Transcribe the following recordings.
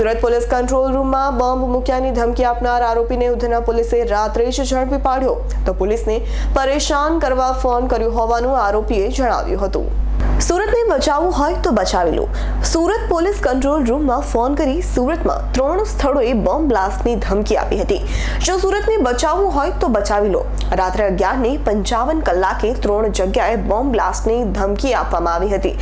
Surat police control રૂમમાં bomb મૂક્યાની ધમકી આપનાર આરોપીને ઉધના પોલીસે રાત્રે જ ઝડપી પાડ્યો. તો પોલીસને પરેશાન કરવા ફોન કર્યો હોવાનું આરોપીએ જણાવ્યું હતું. સુરતને બચાવવું હોય તો બચાવી લો. સુરત પોલીસ કંટ્રોલ રૂમમાં ફોન કરી સુરતમાં ત્રણ સ્થળોએ બોમ્બ બ્લાસ્ટની ધમકી આપી હતી. જો સુરતને બચાવવું હોય તો બચાવી લો. રાત્રે અગિયારને પંચાવન કલાકે ત્રણ જગ્યાએ બોમ્બ બ્લાસ્ટની ધમકી આપવામાં આવી હતી.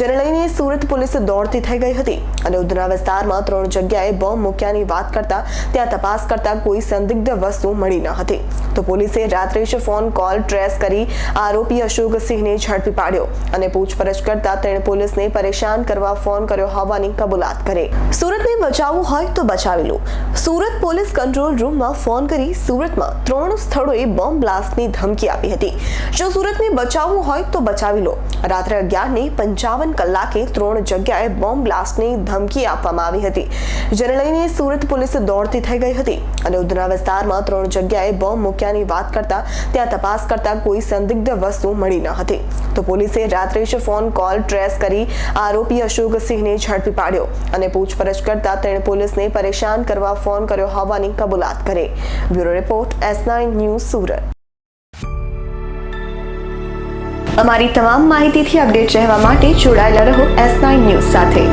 જેને લઈને સુરત પોલીસ દોડતી થઈ ગઈ હતી અને ઉધના વિસ્તારમાં ત્રણ જગ્યાએ બોમ્બ મૂક્યાની વાત કરતા ત્યાં તપાસ કરતા કોઈ સંદિગ્ધ વસ્તુ મળી ન હતી. તો પોલીસે રાત્રે જ ફોન કોલ ટ્રેસ કરી આરોપી અશોક સિંહને ઝડપી પાડ્યો અને પૂછપરછ કરતા તેણે પોલીસને પરેશાન કરવા ફોન કર્યો હોવાની કબૂલાત કરી. સુરતને બચાવવું હોય તો બચાવી લો. સુરત પોલીસ કંટ્રોલ રૂમમાં ફોન કરી સુરતમાં ત્રણ સ્થળોએ બોમ્બ બ્લાસ્ટની ધમકી આપી હતી. જો સુરતને બચાવવું હોય તો બચાવી લો. રાત્રે અગિયારને પંચાવન કલાકે ત્રણ જગ્યાએ બોમ્બ બ્લાસ્ટની ધમકી આપવામાં આવી હતી. જેને લઈને સુરત પોલીસ દોડતી થઈ ગઈ હતી અને ઉધના વિસ્તારમાં ત્રણ જગ્યાએ બોમ્બ મૂક્યાની વાત કરતા ત્યાં તપાસ કરતા કોઈ સંદિગ્ધ વસ્તુ મળી ન હતી. તો પોલીસે રાત્રે જ ફોન કોલ ટ્રેસ કરી આરોપી અશોક સિંહને ઝડપી પાડ્યો અને પૂછપરછ કરતા તેણે પોલીસને પરેશાન કરવા ફોન કર્યો હોવાની કબૂલાત કરી. Bureau report, S nine news Surat. અમારી તમામ માહિતીથી અપડેટ રહેવા માટે જોડાયેલા રહો એસ નાઇન ન્યૂઝ સાથે.